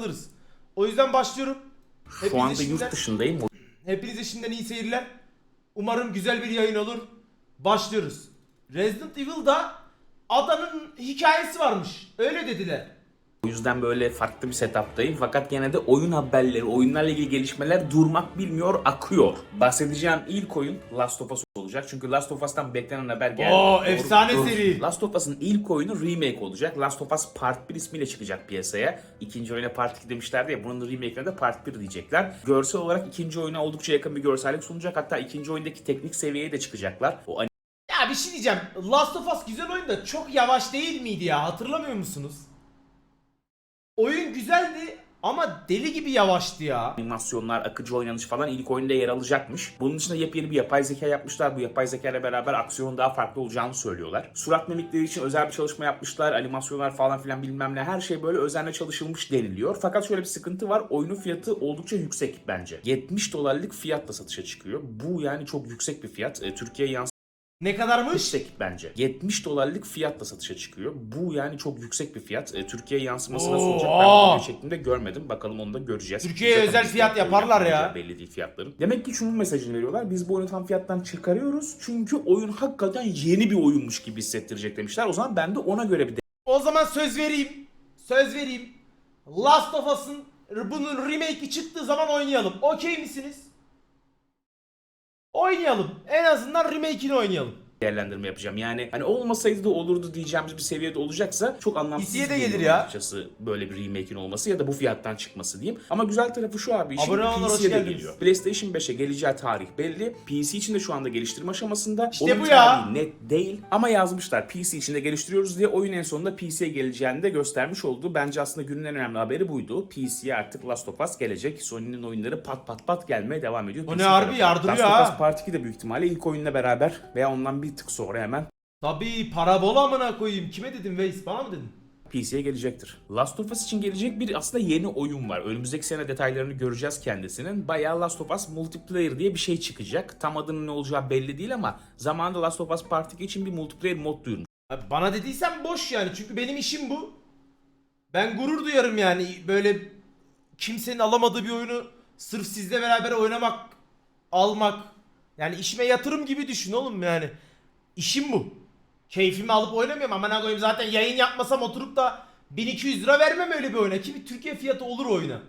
takılırız. O yüzden başlıyorum. Şu Hepinize anda şimdiden- yurt dışındayım. Hepinize şimdiden iyi seyirler. Umarım güzel bir yayın olur. Başlıyoruz. Resident Evil'da adanın hikayesi varmış. Öyle dediler. O yüzden böyle farklı bir setuptayım. Fakat gene de oyun haberleri, oyunlarla ilgili gelişmeler durmak bilmiyor, akıyor. Bahsedeceğim ilk oyun Last of Us olacak. Çünkü Last of Us'tan beklenen haber geldi. Oo, Doğru- efsane doğru. seri. Last of Us'ın ilk oyunu remake olacak. Last of Us Part 1 ismiyle çıkacak piyasaya. İkinci oyuna Part 2 demişlerdi ya bunun remake'ine de Part 1 diyecekler. Görsel olarak ikinci oyuna oldukça yakın bir görsellik sunacak. Hatta ikinci oyundaki teknik seviyeye de çıkacaklar. O Ya bir şey diyeceğim. Last of Us güzel oyun da çok yavaş değil miydi ya? Hatırlamıyor musunuz? Oyun güzeldi ama deli gibi yavaştı ya. animasyonlar, akıcı oynanış falan ilk oyunda yer alacakmış. Bunun dışında yepyeni bir yapay zeka yapmışlar. Bu yapay zeka ile beraber aksiyonun daha farklı olacağını söylüyorlar. Surat mimikleri için özel bir çalışma yapmışlar. Animasyonlar falan filan bilmem ne her şey böyle özenle çalışılmış deniliyor. Fakat şöyle bir sıkıntı var. Oyunun fiyatı oldukça yüksek bence. 70 dolarlık fiyatla satışa çıkıyor. Bu yani çok yüksek bir fiyat. E, Türkiye'ye yansıtmış Ne kadarmış? yüksek bence. 70 dolarlık fiyatla satışa çıkıyor. Bu yani çok yüksek bir fiyat. E, Türkiye'ye yansıması nasıl olacak ben Oo. video şeklinde görmedim. Bakalım onu da göreceğiz. Türkiye'ye Zaten özel fiyat yaparlar ya. Belli değil fiyatların. Demek ki şunun mesajını veriyorlar. Biz bu oyunu tam fiyattan çıkarıyoruz. Çünkü oyun hakikaten yeni bir oyunmuş gibi hissettirecek demişler. O zaman ben de ona göre bir O zaman söz vereyim. Söz vereyim. Last of Us'ın bunun remake'i çıktığı zaman oynayalım. Okey misiniz? Oynayalım. En azından remake'ini oynayalım. Değerlendirme yapacağım. Yani hani olmasaydı da olurdu diyeceğimiz bir seviyede olacaksa çok anlamsız İkiye de geliyor gelir ya. Açıkçası böyle bir remake'in olması ya da bu fiyattan çıkması diyeyim. Ama güzel tarafı şu abi işin Abone olanlar hoş PC'ye de geldiniz. geliyor. PlayStation 5'e geleceği tarih belli. PC için de şu anda geliştirme aşamasında. İşte bu ya. tarihi net değil ama yazmışlar PC için de geliştiriyoruz diye oyun en sonunda PC'ye geleceğini de göstermiş oldu. Bence aslında günün en önemli haberi buydu. PC'ye artık Last of Us gelecek. Sony'nin oyunları pat pat pat gelmeye devam ediyor. O PC ne harbi tarafı. yardırıyor Last ha. of Us Part 2 de büyük ihtimalle ilk oyunla beraber veya ondan bir tık sonra hemen Tabii para bol amına koyayım. Kime dedim Veys? Bana mı dedin? PC'ye gelecektir. Last of Us için gelecek bir aslında yeni oyun var. Önümüzdeki sene detaylarını göreceğiz kendisinin. Bayağı Last of Us Multiplayer diye bir şey çıkacak. Tam adının ne olacağı belli değil ama zamanında Last of Us Part 2 için bir multiplayer mod duyurmuş. Abi Bana dediysen boş yani. Çünkü benim işim bu. Ben gurur duyarım yani. Böyle kimsenin alamadığı bir oyunu sırf sizle beraber oynamak, almak. Yani işime yatırım gibi düşün oğlum yani. İşim bu. Keyfimi alıp oynamıyorum. Aman koyayım zaten yayın yapmasam oturup da 1200 lira vermem öyle bir oyuna. Ki bir Türkiye fiyatı olur oyuna.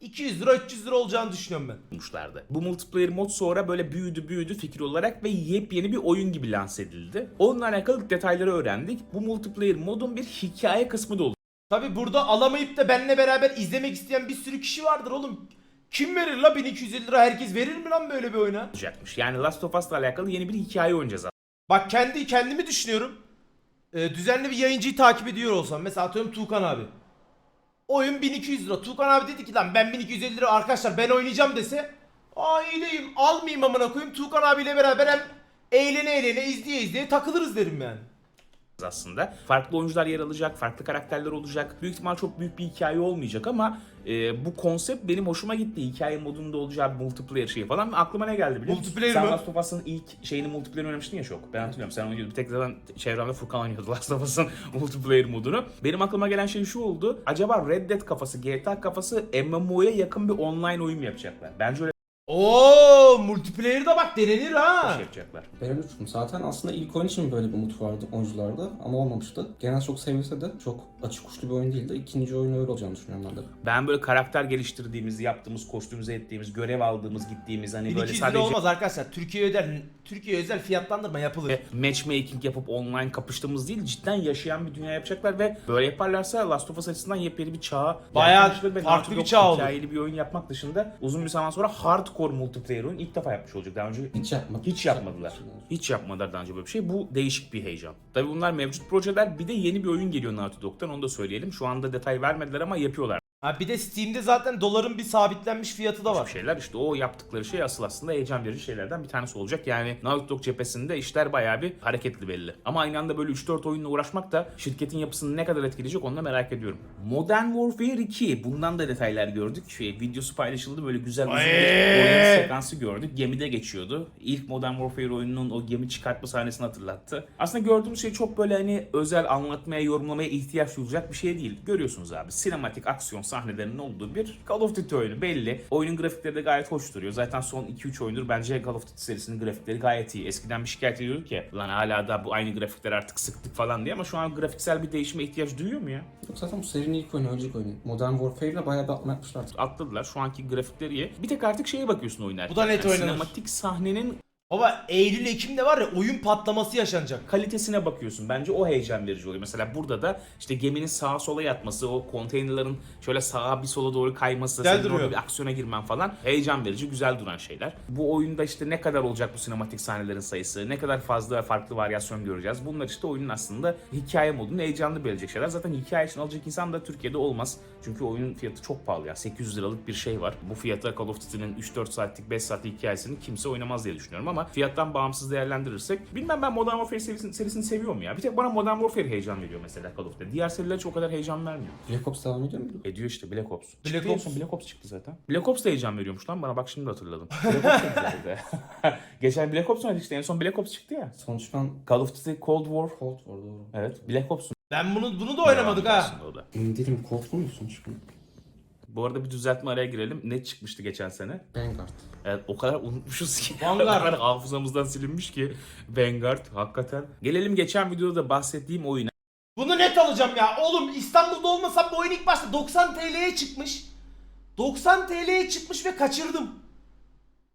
200 lira 300 lira olacağını düşünüyorum ben. bulmuşlardı. Bu multiplayer mod sonra böyle büyüdü büyüdü fikir olarak ve yepyeni bir oyun gibi lanse edildi. Onunla alakalı detayları öğrendik. Bu multiplayer modun bir hikaye kısmı da olacak. Tabi burada alamayıp da benle beraber izlemek isteyen bir sürü kişi vardır oğlum. Kim verir la 1250 lira herkes verir mi lan böyle bir oyuna? olacakmış. Yani Last of Us'la alakalı yeni bir hikaye oynayacağız Bak kendi kendimi düşünüyorum. Ee, düzenli bir yayıncıyı takip ediyor olsam mesela atıyorum Tuğkan abi. Oyun 1200 lira. Tuğkan abi dedi ki lan ben 1250 lira arkadaşlar ben oynayacağım dese. Aa iyi deyim almayayım amına koyayım. Tuğkan abiyle beraber hem eğlene eğlene izleye izleye takılırız derim yani. Aslında. Farklı oyuncular yer alacak, farklı karakterler olacak. Büyük ihtimal çok büyük bir hikaye olmayacak ama e, bu konsept benim hoşuma gitti. Hikaye modunda olacağı bir multiplayer şey falan. Aklıma ne geldi biliyor musun? Multiplayer Sen mi? Last of Us'ın ilk şeyini multiplayer oynamıştın ya çok. Ben hatırlıyorum sen oynuyordun. Bir tek zaten çevremde Furkan oynuyordu Last of Us'ın multiplayer modunu. Benim aklıma gelen şey şu oldu. Acaba Red Dead kafası, GTA kafası MMO'ya yakın bir online oyun mu yapacaklar? Bence öyle Oo multiplayer'da bak denenir ha. şey yapacaklar. Zaten aslında ilk oyun için böyle bir umut vardı oyuncularda ama olmamıştı. Genel çok sevilse de çok açık uçlu bir oyun değildi. İkinci oyun öyle olacağını düşünüyorum ben de. Ben böyle karakter geliştirdiğimiz, yaptığımız, kostümize ettiğimiz, görev aldığımız, gittiğimiz hani böyle 1200 lira sadece olmaz arkadaşlar. Türkiye özel Türkiye özel fiyatlandırma yapılır. ve matchmaking yapıp online kapıştığımız değil cidden yaşayan bir dünya yapacaklar ve böyle yaparlarsa Last of Us açısından yepyeni bir çağa Bayağı farklı bir çağ olur. Hikayeli bir oyun yapmak dışında uzun bir zaman sonra hardcore multiplayer oyun ilk defa yapmış olacak. Daha önce Hiç yapmadı. hiç yapmadılar. Hiç yapmadılar daha önce böyle bir şey. Bu değişik bir heyecan. Tabii bunlar mevcut projeler. Bir de yeni bir oyun geliyor Naughty Dog'dan onu da söyleyelim. Şu anda detay vermediler ama yapıyorlar. Ha bir de Steam'de zaten doların bir sabitlenmiş fiyatı da var. şeyler. İşte o yaptıkları şey asıl aslında heyecan verici şeylerden bir tanesi olacak. Yani Naughty Dog cephesinde işler bayağı bir hareketli belli. Ama aynı anda böyle 3-4 oyunla uğraşmak da şirketin yapısını ne kadar etkileyecek onu da merak ediyorum. Modern Warfare 2. Bundan da detaylar gördük. Şey, videosu paylaşıldı. Böyle güzel uzun bir oyun sekansı gördük. Gemide geçiyordu. İlk Modern Warfare oyununun o gemi çıkartma sahnesini hatırlattı. Aslında gördüğümüz şey çok böyle hani özel anlatmaya, yorumlamaya ihtiyaç duyulacak bir şey değil. Görüyorsunuz abi. Sinematik aksiyon sahnelerinin olduğu bir Call of Duty oyunu belli. Oyunun grafikleri de gayet hoş duruyor. Zaten son 2-3 oyundur bence Call of Duty serisinin grafikleri gayet iyi. Eskiden bir şikayet ediyorduk ya lan hala da bu aynı grafikler artık sıktık falan diye ama şu an grafiksel bir değişime ihtiyaç duyuyor mu ya? Yok zaten bu serinin ilk oyunu, önceki oyunu. Modern Warfare'le bayağı bir atma yapmışlar. Atladılar. Şu anki grafikleri iyi. Bir tek artık şeye bakıyorsun oynarken. Bu da net oynanır. Sinematik sahnenin Baba Eylül Ekim'de var ya oyun patlaması yaşanacak. kalitesine bakıyorsun. Bence o heyecan verici oluyor. Mesela burada da işte geminin sağa sola yatması, o konteynerların şöyle sağa bir sola doğru kayması, Güzel senin duruyor. orada bir aksiyona girmen falan heyecan verici, güzel duran şeyler. Bu oyunda işte ne kadar olacak bu sinematik sahnelerin sayısı, ne kadar fazla farklı varyasyon göreceğiz. Bunlar işte oyunun aslında hikaye modunu heyecanlı verecek şeyler. Zaten hikaye için alacak insan da Türkiye'de olmaz. Çünkü oyunun fiyatı çok pahalı ya. 800 liralık bir şey var. Bu fiyata Call of Duty'nin 3-4 saatlik 5 saatlik hikayesini kimse oynamaz diye düşünüyorum ama fiyattan bağımsız değerlendirirsek bilmem ben Modern Warfare serisini, serisini seviyorum ya. Bir tek bana Modern Warfare heyecan veriyor mesela Call of Duty. Diğer seriler o kadar heyecan vermiyor. Black Ops devam ediyor mu? Ediyor işte Black Ops. Black Çıktı Ops. son Black Ops çıktı zaten. Black Ops da heyecan veriyormuş lan bana bak şimdi hatırladım. Black Ops da güzeldi. Geçen Black Ops oynadık işte en son Black Ops çıktı ya. Son çıkan Call of Duty Cold War. Cold War doğru. Evet Black Ops'un. Ben bunu bunu da oynamadık ha. aslında o da. Emin değilim Cold War mu son çıkan? Bu arada bir düzeltme araya girelim. Ne çıkmıştı geçen sene? Vanguard. Evet o kadar unutmuşuz ki. Vanguard. hafızamızdan silinmiş ki. Vanguard hakikaten. Gelelim geçen videoda da bahsettiğim oyuna. Bunu net alacağım ya. Oğlum İstanbul'da olmasam bu oyun ilk başta 90 TL'ye çıkmış. 90 TL'ye çıkmış ve kaçırdım.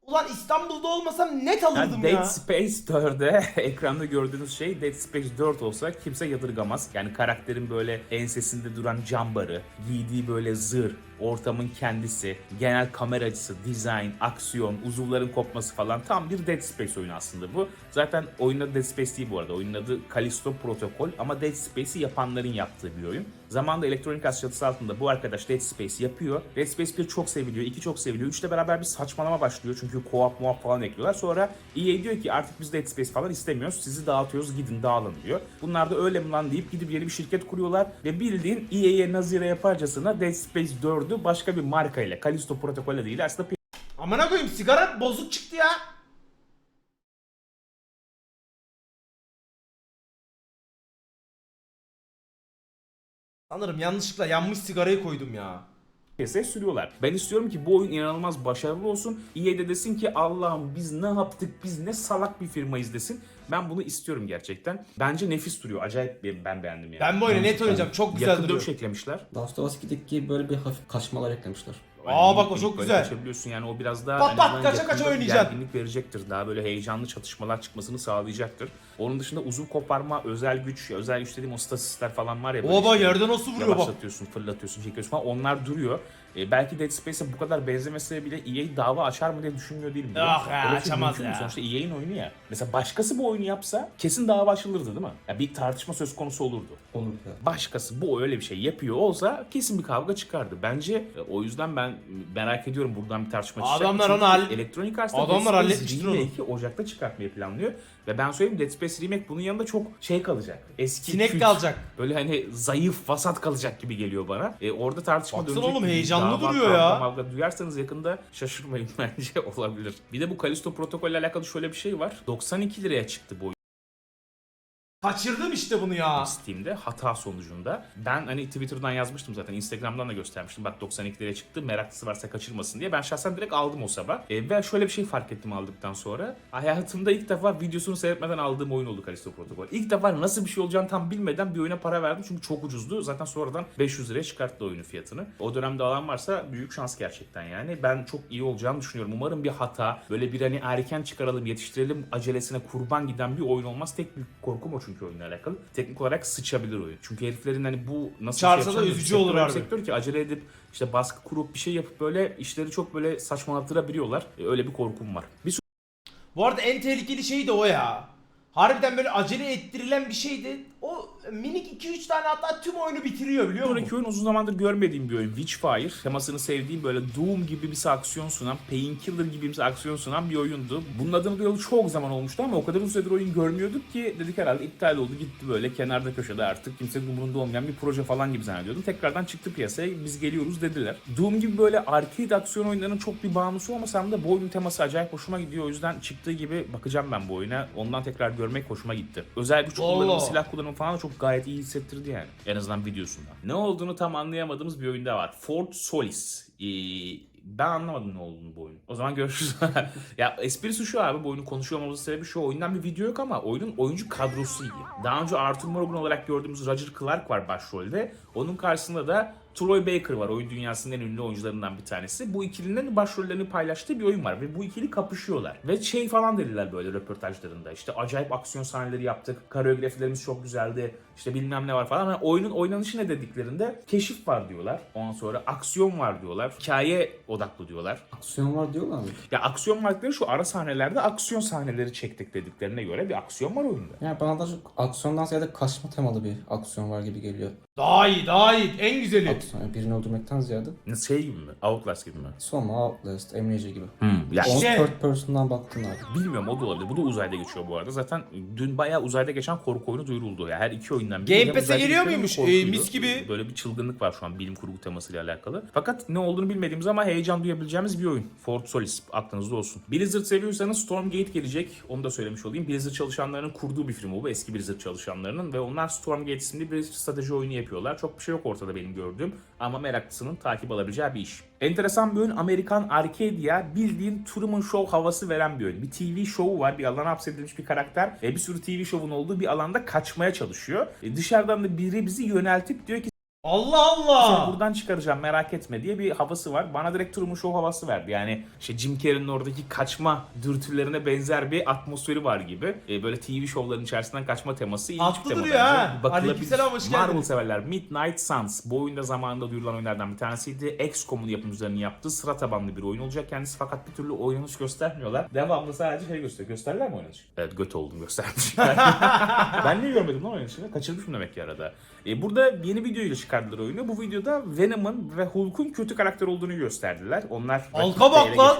Ulan İstanbul'da olmasam net Yani alırdım Dead ya. Space 4'e ekranda gördüğünüz şey Dead Space 4 olsa kimse yadırgamaz. Yani karakterin böyle ensesinde duran cambarı, giydiği böyle zırh, ortamın kendisi, genel kamera açısı, dizayn, aksiyon, uzuvların kopması falan tam bir Dead Space oyunu aslında bu. Zaten oyunun Dead Space değil bu arada. Oyunun adı Callisto Protocol ama Dead Space'i yapanların yaptığı bir oyun. Zamanında Electronic Arts çatısı altında bu arkadaş Dead Space yapıyor. Dead Space 1 çok seviliyor, 2 çok seviliyor. 3'te beraber bir saçmalama başlıyor çünkü co-op muap falan ekliyorlar. Sonra EA diyor ki artık biz Dead Space falan istemiyoruz. Sizi dağıtıyoruz gidin dağılın diyor. Bunlar da öyle mi lan deyip gidip yeni bir şirket kuruyorlar ve bildiğin EA'ye nazire yaparcasına Dead Space 4'ü başka bir markayla Callisto Protocol'le değil aslında Amına koyayım sigara bozuk çıktı ya. Sanırım yanlışlıkla yanmış sigarayı koydum ya. piyasaya sürüyorlar. Ben istiyorum ki bu oyun inanılmaz başarılı olsun. EA de desin ki Allah'ım biz ne yaptık biz ne salak bir firmayız desin. Ben bunu istiyorum gerçekten. Bence nefis duruyor. Acayip bir ben beğendim yani. Ben bu oyunu net oynayacağım. Çok güzel Yakın duruyor. dövüş eklemişler. Last of Us 2'deki böyle bir hafif kaçmalar eklemişler. Aa, bak o çok güzel. Kaçabiliyorsun yani o biraz daha Pat en pat, azından kaça yakında kaça bir oynayacaksın. Gerginlik verecektir. Daha böyle heyecanlı çatışmalar çıkmasını sağlayacaktır. Onun dışında uzun koparma, özel güç, özel güç dediğim o stasisler falan var ya. böyle Oba işte yerde nasıl vuruyor bak. Yavaşlatıyorsun, fırlatıyorsun, çekiyorsun falan. Onlar duruyor. E, belki Dead Space'e bu kadar benzemese bile EA dava açar mı diye düşünmüyor değilim. biliyor Yok musun? ya, Öyle şey açamaz ya. Sonuçta EA'in oyunu ya. Mesela başkası bu oyunu yapsa kesin dava açılırdı değil mi? Ya bir tartışma söz konusu olurdu. Olur ya. Başkası bu öyle bir şey yapıyor olsa kesin bir kavga çıkardı. Bence e, o yüzden ben merak ediyorum buradan bir tartışma çıkacak. Adamlar Çünkü onu hall- Electronic Arts'ta Adamlar Dead Space halletmiştir onu. Remake'i Ocak'ta çıkartmayı planlıyor. Ve ben söyleyeyim Dead Space Remake bunun yanında çok şey kalacak. Eski Sinek kült, kalacak. Böyle hani zayıf, vasat kalacak gibi geliyor bana. E, orada tartışma Baksana dönecek. oğlum, gibi. heyecanlı Dava, duruyor kavga, ya. Mavga duyarsanız yakında şaşırmayın bence olabilir. Bir de bu Callisto Protocol ile alakalı şöyle bir şey var. 92 liraya çıktı bu oyun. Kaçırdım işte bunu ya. Steam'de hata sonucunda. Ben hani Twitter'dan yazmıştım zaten. Instagram'dan da göstermiştim. Bak 92 liraya çıktı. Meraklısı varsa kaçırmasın diye. Ben şahsen direkt aldım o sabah. E, ve şöyle bir şey fark ettim aldıktan sonra. Hayatımda ilk defa videosunu seyretmeden aldığım oyun oldu Callisto Protocol. İlk defa nasıl bir şey olacağını tam bilmeden bir oyuna para verdim. Çünkü çok ucuzdu. Zaten sonradan 500 liraya çıkarttı oyunun fiyatını. O dönemde alan varsa büyük şans gerçekten yani. Ben çok iyi olacağını düşünüyorum. Umarım bir hata, böyle bir hani erken çıkaralım, yetiştirelim acelesine kurban giden bir oyun olmaz. Tek büyük korkum o çünkü oyunla alakalı. Teknik olarak sıçabilir oyun. Çünkü heriflerin hani bu nasıl Çarsa şey da üzücü olur harbi. Sektör ki acele edip işte baskı kurup bir şey yapıp böyle işleri çok böyle saçmalattırabiliyorlar. E, öyle bir korkum var. Bir Bu arada en tehlikeli şey de o ya. Harbiden böyle acele ettirilen bir şeydi. Minik 2-3 tane hatta tüm oyunu bitiriyor biliyor musun? sonraki oyun uzun zamandır görmediğim bir oyun. Witchfire. Temasını sevdiğim böyle Doom gibi bir aksiyon sunan, Painkiller gibi bir aksiyon sunan bir oyundu. Bunun adını duyalı çok zaman olmuştu ama o kadar uzun süredir oyun görmüyorduk ki dedik herhalde iptal oldu gitti böyle kenarda köşede artık kimsenin umurunda olmayan bir proje falan gibi zannediyordum. Tekrardan çıktı piyasaya biz geliyoruz dediler. Doom gibi böyle arcade aksiyon oyunlarının çok bir bağımlısı olmasam da bu oyunun teması acayip hoşuma gidiyor. O yüzden çıktığı gibi bakacağım ben bu oyuna. Ondan tekrar görmek hoşuma gitti. Özel güç kullanımı, silah kullanımı falan da çok çok gayet iyi hissettirdi yani. En azından videosundan. Ne olduğunu tam anlayamadığımız bir oyunda var. Fort Solis. Ee, ben anlamadım ne olduğunu bu oyunun. O zaman görüşürüz. ya esprisi şu abi bu oyunu konuşuyor olmamızın sebebi şu oyundan bir video yok ama oyunun oyuncu kadrosu iyi. Daha önce Arthur Morgan olarak gördüğümüz Roger Clark var başrolde. Onun karşısında da Troy Baker var. Oyun dünyasının en ünlü oyuncularından bir tanesi. Bu ikilinin başrollerini paylaştığı bir oyun var ve bu ikili kapışıyorlar. Ve şey falan dediler böyle röportajlarında. İşte acayip aksiyon sahneleri yaptık. Koreografilerimiz çok güzeldi. İşte bilmem ne var falan. Yani oyunun oynanışı ne dediklerinde keşif var diyorlar. Ondan sonra aksiyon var diyorlar. Hikaye odaklı diyorlar. Aksiyon var diyorlar mı? Ya aksiyon varlıkları şu ara sahnelerde aksiyon sahneleri çektik dediklerine göre bir aksiyon var oyunda. Yani bana daha çok aksiyondan ziyade kaçma temalı bir aksiyon var gibi geliyor. Daha iyi daha iyi. En güzeli. Aksiyon, yani birini öldürmekten ziyade. Şey gibi mi? Outlast gibi mi? Soma, Outlast, Amnesia gibi. Ya Onu İşte- third person'dan baktın abi. Bilmiyorum o da olabilir. Bu da uzayda geçiyor bu arada. Zaten dün bayağı uzayda geçen korku oyunu duyuruldu. Ya her iki oyundan Game hem Pass'e geliyor muymuş? Ee, mis gibi. Böyle bir çılgınlık var şu an bilim kurgu temasıyla alakalı. Fakat ne olduğunu bilmediğimiz ama heyecan duyabileceğimiz bir oyun. Fort Solis aklınızda olsun. Blizzard seviyorsanız Stormgate gelecek. Onu da söylemiş olayım. Blizzard çalışanlarının kurduğu bir firma bu. Eski Blizzard çalışanlarının ve onlar Stormgate isimli bir strateji oyunu yapıyorlar. Çok bir şey yok ortada benim gördüğüm ama meraklısının takip alabileceği bir iş. Enteresan bir oyun Amerikan Arcadia bildiğin Truman Show havası veren bir oyun. Bir TV şovu var. Bir alana hapsedilmiş bir karakter. E, bir sürü TV şovun olduğu bir alanda kaçmaya çalışıyor. E, dışarıdan da biri bizi yöneltip diyor ki Allah seni Allah. buradan çıkaracağım merak etme diye bir havası var. Bana direkt Truman Show havası verdi. Yani işte Jim Carrey'nin oradaki kaçma dürtülerine benzer bir atmosferi var gibi. E, böyle TV şovların içerisinden kaçma teması ilginç bir Haklı tema duruyor bence. ha. Bakılabilir. Aleykümselam, hoş geldin. Marvel severler. Midnight Suns. Bu oyunda zamanında duyurulan oyunlardan bir tanesiydi. XCOM'un yapımcılarının yaptığı sıra tabanlı bir oyun olacak kendisi fakat bir türlü oynanış göstermiyorlar. Devamlı sadece şey gösteriyor. Gösterler mi oynanış? Evet göt oldum göstermiş. ben niye görmedim lan oynanışını? Kaçırmışım demek ki arada. E, burada yeni video ile çıkardılar oyunu. Bu videoda Venom'ın ve Hulk'un kötü karakter olduğunu gösterdiler. Onlar Halka bak lan.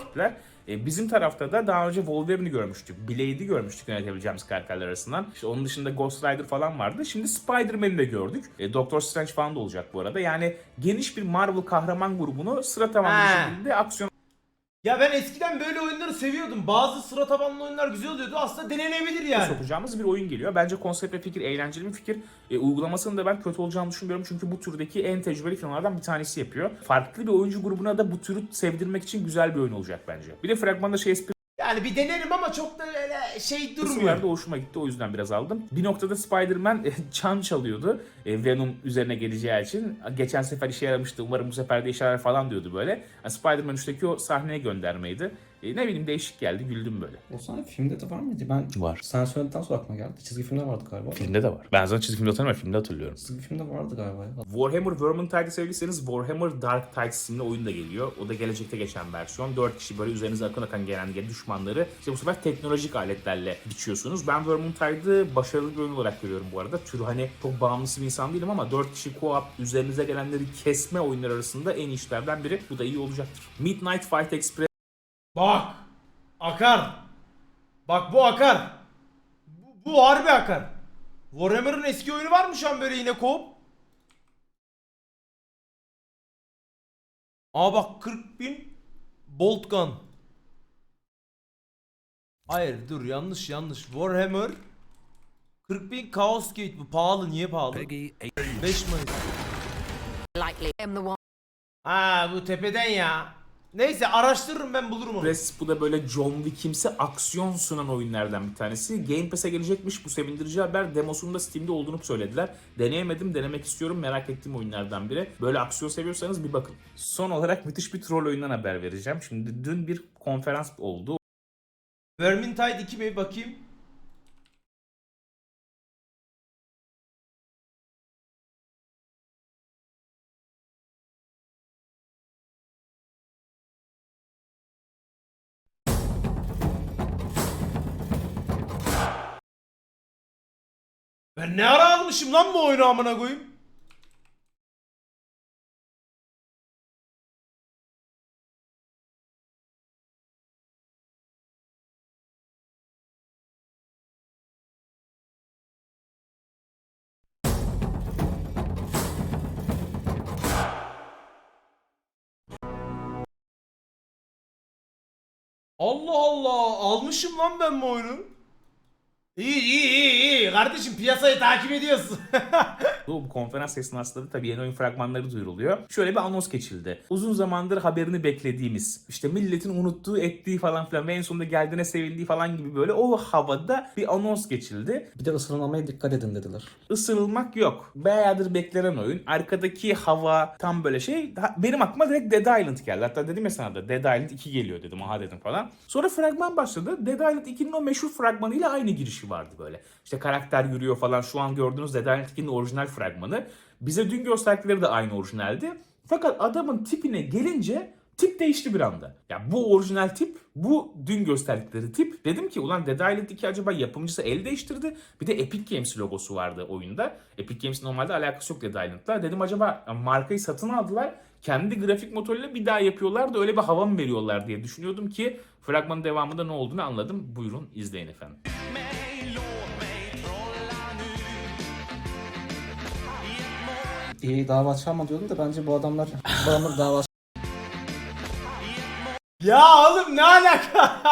tipler. E, bizim tarafta da daha önce Wolverine'i görmüştük. Blade'i görmüştük yönetebileceğimiz karakterler arasından. İşte onun dışında Ghost Rider falan vardı. Şimdi Spider-Man'i de gördük. E, Doctor Strange falan da olacak bu arada. Yani geniş bir Marvel kahraman grubunu sıra tamam bir Ha. şekilde aksiyon Ya ben eskiden böyle oyunları seviyordum. Bazı sıra tabanlı oyunlar güzel oluyordu. Aslında denenebilir yani. sokacağımız bir oyun geliyor. Bence konsept ve fikir eğlenceli bir fikir. E, uygulamasının da ben kötü olacağını düşünmüyorum. Çünkü bu türdeki en tecrübeli firmalardan bir tanesi yapıyor. Farklı bir oyuncu grubuna da bu türü sevdirmek için güzel bir oyun olacak bence. Bir de fragmanda şey espri Yani bir denerim ama çok da öyle şey durmuyor. kısımlarda hoşuma gitti. O yüzden biraz aldım. Bir noktada Spider-Man e, çan çalıyordu. E, Venom üzerine geleceği için. Geçen sefer işe yaramıştı. Umarım bu sefer de işe yarar falan diyordu böyle. Yani Spider-Man 3'teki o sahneye göndermeydi. E, ne bileyim değişik geldi. Güldüm böyle. O sahne filmde de var mıydı? Ben Var. sen söyledikten sonra aklıma geldi. Çizgi filmde vardı galiba. Filmde de var. Ben zaten çizgi filmde hatırlamıyorum. Filmde hatırlıyorum. Çizgi filmde vardı galiba. ya. Warhammer Vermintide'i sevdiyseniz Warhammer Dark Tide isimli oyun da geliyor. O da gelecekte geçen versiyon. 4 kişi böyle üzerinize akın akan gelen gelen düşmanları işte bu sefer teknolojik aletlerle biçiyorsunuz. Ben Vermintide'ı başarılı bir oyun olarak görüyorum bu arada. Türü hani çok bağımlısı bir insan değilim ama 4 kişi co-op üzerinize gelenleri kesme oyunlar arasında en iyi işlerden biri. Bu da iyi olacaktır. Midnight Fight Express Bak. Akar. Bak bu akar. Bu, bu harbi akar. Warhammer'ın eski oyunu var mı şu an böyle yine co Aa bak 40 bin Bolt Gun. Hayır dur yanlış yanlış. Warhammer 40 bin Chaos Gate bu pahalı niye pahalı? 5 Mayıs. likely. Ha bu tepeden ya. Neyse araştırırım ben bulurum onu. Express bu da böyle John Wick'imsi aksiyon sunan oyunlardan bir tanesi. Game Pass'e gelecekmiş bu sevindirici haber. Demosunun da Steam'de olduğunu söylediler. Deneyemedim, denemek istiyorum. Merak ettiğim oyunlardan biri. Böyle aksiyon seviyorsanız bir bakın. Son olarak müthiş bir troll oyundan haber vereceğim. Şimdi dün bir konferans oldu. Vermintide 2 mi bakayım? Ben ne ara almışım lan bu oyunu amına koyayım? Allah Allah almışım lan ben bu oyunu. İyi iyi iyi iyi. Kardeşim piyasayı takip ediyorsun. Bu konferans esnasında da tabii yeni oyun fragmanları duyuruluyor. Şöyle bir anons geçildi. Uzun zamandır haberini beklediğimiz, işte milletin unuttuğu, ettiği falan filan ve en sonunda geldiğine sevindiği falan gibi böyle o havada bir anons geçildi. Bir de ısırılmamaya dikkat edin dediler. Isırılmak yok. Bayağıdır beklenen oyun. Arkadaki hava tam böyle şey. Benim aklıma direkt Dead Island geldi. Hatta dedim ya sana da Dead Island 2 geliyor dedim. Aha dedim falan. Sonra fragman başladı. Dead Island 2'nin o meşhur fragmanıyla aynı girişi vardı böyle. İşte karakter yürüyor falan. Şu an gördüğünüz Dead Island 2'nin orijinal fragmanı. Bize dün gösterdikleri de aynı orijinaldi. Fakat adamın tipine gelince tip değişti bir anda. Ya bu orijinal tip, bu dün gösterdikleri tip. Dedim ki ulan Dead Island 2 acaba yapımcısı el değiştirdi. Bir de Epic Games logosu vardı oyunda. Epic Games normalde alakası yok Dead Island'la. Dedim acaba markayı satın aldılar. Kendi grafik motoruyla bir daha yapıyorlar da öyle bir hava mı veriyorlar diye düşünüyordum ki fragmanın devamında ne olduğunu anladım. Buyurun izleyin efendim. İyi dava açama diyordum da bence bu adamlar bu adamlar dava ya oğlum ne alaka?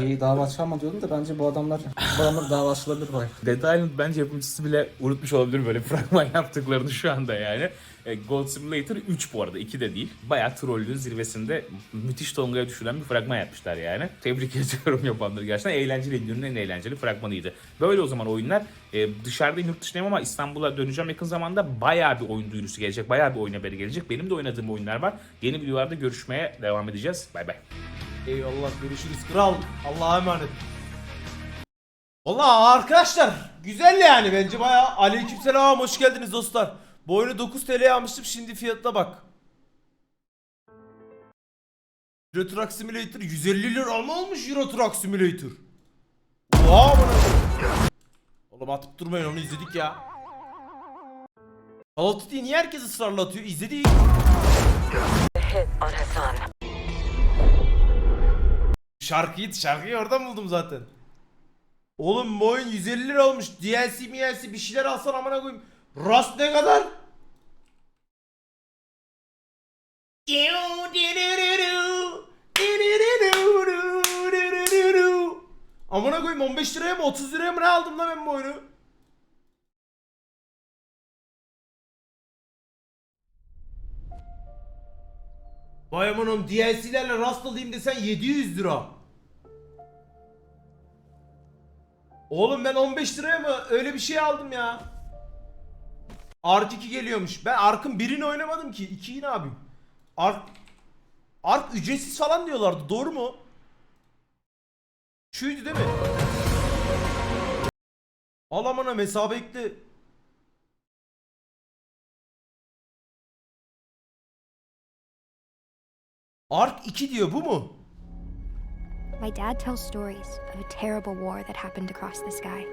iyi dava açama diyordum da bence bu adamlar bu adamlar dava açılabilir bak. Dead Island bence yapımcısı bile unutmuş olabilir böyle fragman yaptıklarını şu anda yani. E, Gold Simulator 3 bu arada 2 de değil. Bayağı trollün zirvesinde müthiş tongaya düşüren bir fragman yapmışlar yani. Tebrik ediyorum yapanları gerçekten. Eğlenceli, günün en eğlenceli fragmanıydı. Böyle o zaman oyunlar. E, dışarıdayım yurt dışındayım ama İstanbul'a döneceğim yakın zamanda bayağı bir oyun duyurusu gelecek. Bayağı bir oyun haberi gelecek. Benim de oynadığım oyunlar var. Yeni videolarda görüşmeye devam edeceğiz. Bay bay. Eyvallah görüşürüz kral. Allah'a emanet. Valla arkadaşlar güzel yani bence baya aleykümselam hoş geldiniz dostlar. Bu oyunu 9 TL'ye almıştım şimdi fiyatına bak. Euro Truck Simulator 150 lira mı olmuş Euro Truck Simulator? Oha bana. Oğlum atıp durmayın onu izledik ya. Call of Duty'yi niye herkes ısrarla atıyor? İzledik. Şarkıyı, şarkıyı oradan buldum zaten. Oğlum bu oyun 150 lira olmuş. DLC DLC bir şeyler alsan amına koyayım. Rust ne kadar? Amına koyayım 15 liraya mı 30 liraya mı ne aldım lan ben bu oyunu? Vay amanım DLC'lerle Rust alayım desen 700 lira. Oğlum ben 15 liraya mı öyle bir şey aldım ya. Ark 2 geliyormuş. Ben Ark'ın birini oynamadım ki. 2'yi ne yapayım? Ark Ark ücretsiz falan diyorlardı. Doğru mu? Şuydu değil mi? Al amına mesabe ekle. Ark 2 diyor bu mu? My dad tells stories of a terrible war that happened across the sky.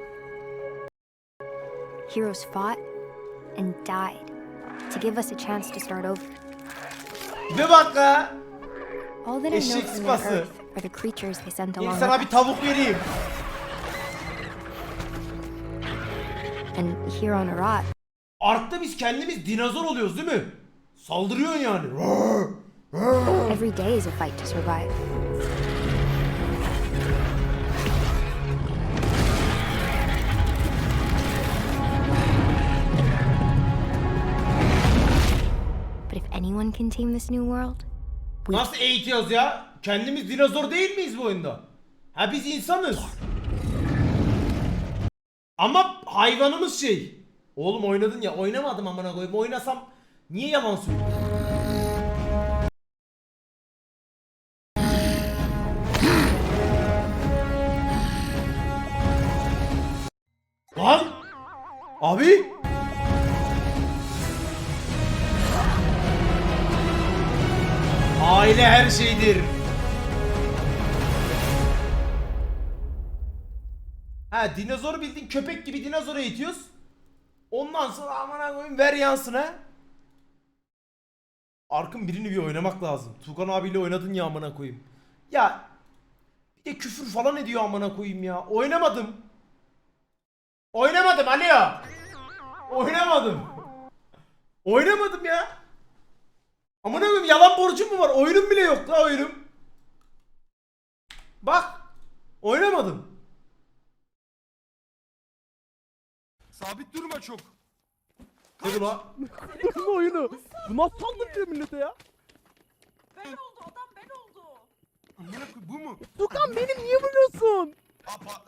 Heroes fought and died to give us a chance to start over. Ve bak ha. All that I know Eşek from their sıpası. Earth are the creatures they sent Gel along sana bir with tavuk vereyim. And here on Arat, Ark'ta biz kendimiz dinozor oluyoruz değil mi? Saldırıyorsun yani. every day is a fight to survive. Anyone can tame this new world, we Nasıl eğitiyoruz ya? Kendimiz dinozor değil miyiz bu oyunda? Ha biz insanız. Ama hayvanımız şey. Oğlum oynadın ya oynamadım amına koyayım. Oynasam niye yalan söylüyorsun? Lan! Abi! Her şeydir. Ha dinozor bildiğin köpek gibi dinozora eğitiyoruz. Ondan sonra amına koyayım ver yansına. Arkın birini bir oynamak lazım. Tukan abiyle oynadın ya amına koyayım. Ya bir de küfür falan ediyor amına koyayım ya. Oynamadım. Oynamadım alo. Oynamadım. Oynamadım ya. Amına koyayım yalan borcum mu var? Oyunum bile yok la oyunum. Bak. Oynamadım. Sabit durma çok. Ne bu? Bunun oyunu. Bu nasıl saldırıyor millete ya? Ben oldu adam ben oldu. Amına koy bu mu? Tukan beni niye vuruyorsun? Apa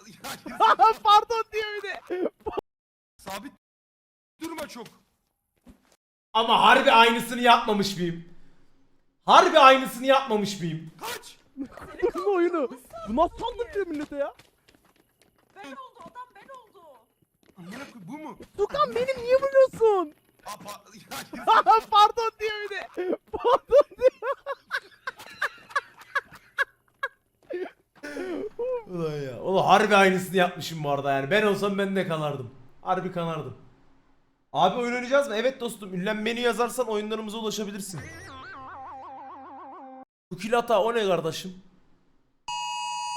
Pardon diyor bir de. sabit durma çok. Ama harbi aynısını yapmamış mıyım? Harbi aynısını yapmamış mıyım? Kaç. Bunun oyunu. Bu nasıl saldırıyor millete ya? Ben oldu adam ben oldu. Amına koy bu mu? Tukan beni niye vuruyorsun? Apa ya, Pardon diyor bir de. Pardon diyor. Ulan ya. Oğlum harbi aynısını yapmışım bu arada yani. Ben olsam ben de kanardım. Harbi kanardım. Abi oyun oynayacağız mı? Evet dostum. Ünlem menü yazarsan oyunlarımıza ulaşabilirsin. Kukilata o ne kardeşim?